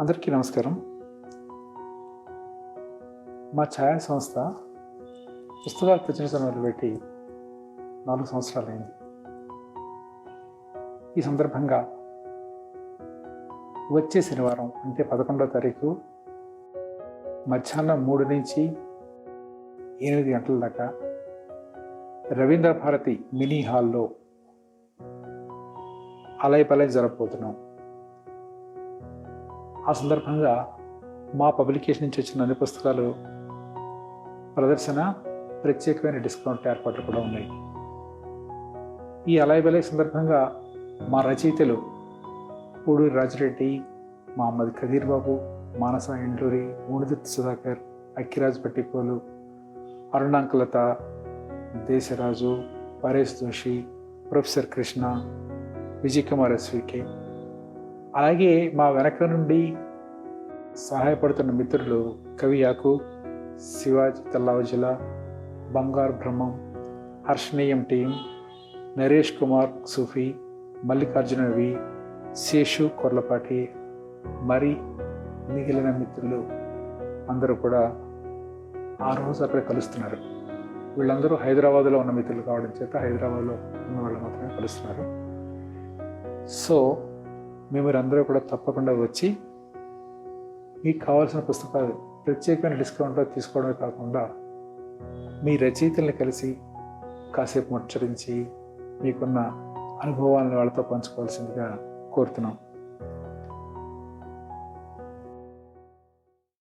అందరికీ నమస్కారం. మా ఛాయా సంస్థ పుస్తకాలు ప్రచురించడం మొదలుపెట్టి నాలుగు సంవత్సరాలైంది. ఈ సందర్భంగా వచ్చే శనివారం అంటే పదకొండవ తారీఖు మధ్యాహ్నం మూడు నుంచి ఎనిమిది గంటల దాకా రవీంద్ర భారతి మినీ హాల్లో అలయ పలయ జరగబోతున్నాం. ఆ సందర్భంగా మా పబ్లికేషన్ నుంచి వచ్చిన అన్ని పుస్తకాలు ప్రదర్శన ప్రత్యేకమైన డిస్కౌంట్ ఏర్పాట్లు కూడా ఉన్నాయి. ఈ అలయ సందర్భంగా మా రచయితలు పూడూరి రాజిరెడ్డి మహమ్మద్ ఖదీర్ బాబు మానస ఎండూరి మూడిదిత్ సుధాకర్ అక్కిరాజ్ పట్టిపోలు అరుణాంకులత దేశరాజు పరేష్ జోషి ప్రొఫెసర్ కృష్ణ విజయ్ కుమార్ ఎస్వికే అలాగే మా వెనక నుండి సహాయపడుతున్న మిత్రులు కవి యాకు శివాజ్ తల్లావజుల బంగారు బ్రహ్మం హర్షణీయం టీం నరేష్ కుమార్ సూఫీ మల్లికార్జున వి శేషు కొర్లపాటి మరి మిగిలిన మిత్రులు అందరూ కూడా ఆ రోజు అక్కడ కలుస్తున్నారు. వీళ్ళందరూ హైదరాబాద్లో ఉన్న మిత్రులు కావడం చేత హైదరాబాద్లో ఉన్న వాళ్ళు మాత్రమే కలుస్తున్నారు. సో మీరందరూ కూడా తప్పకుండా వచ్చి మీకు కావాల్సిన పుస్తకాలు ప్రత్యేకమైన డిస్కౌంట్లో తీసుకోవడమే కాకుండా మీ రచయితల్ని కలిసి కాసేపు ముచ్చరించి మీకున్న అనుభవాలను వాళ్ళతో పంచుకోవాల్సిందిగా కోరుతున్నాం.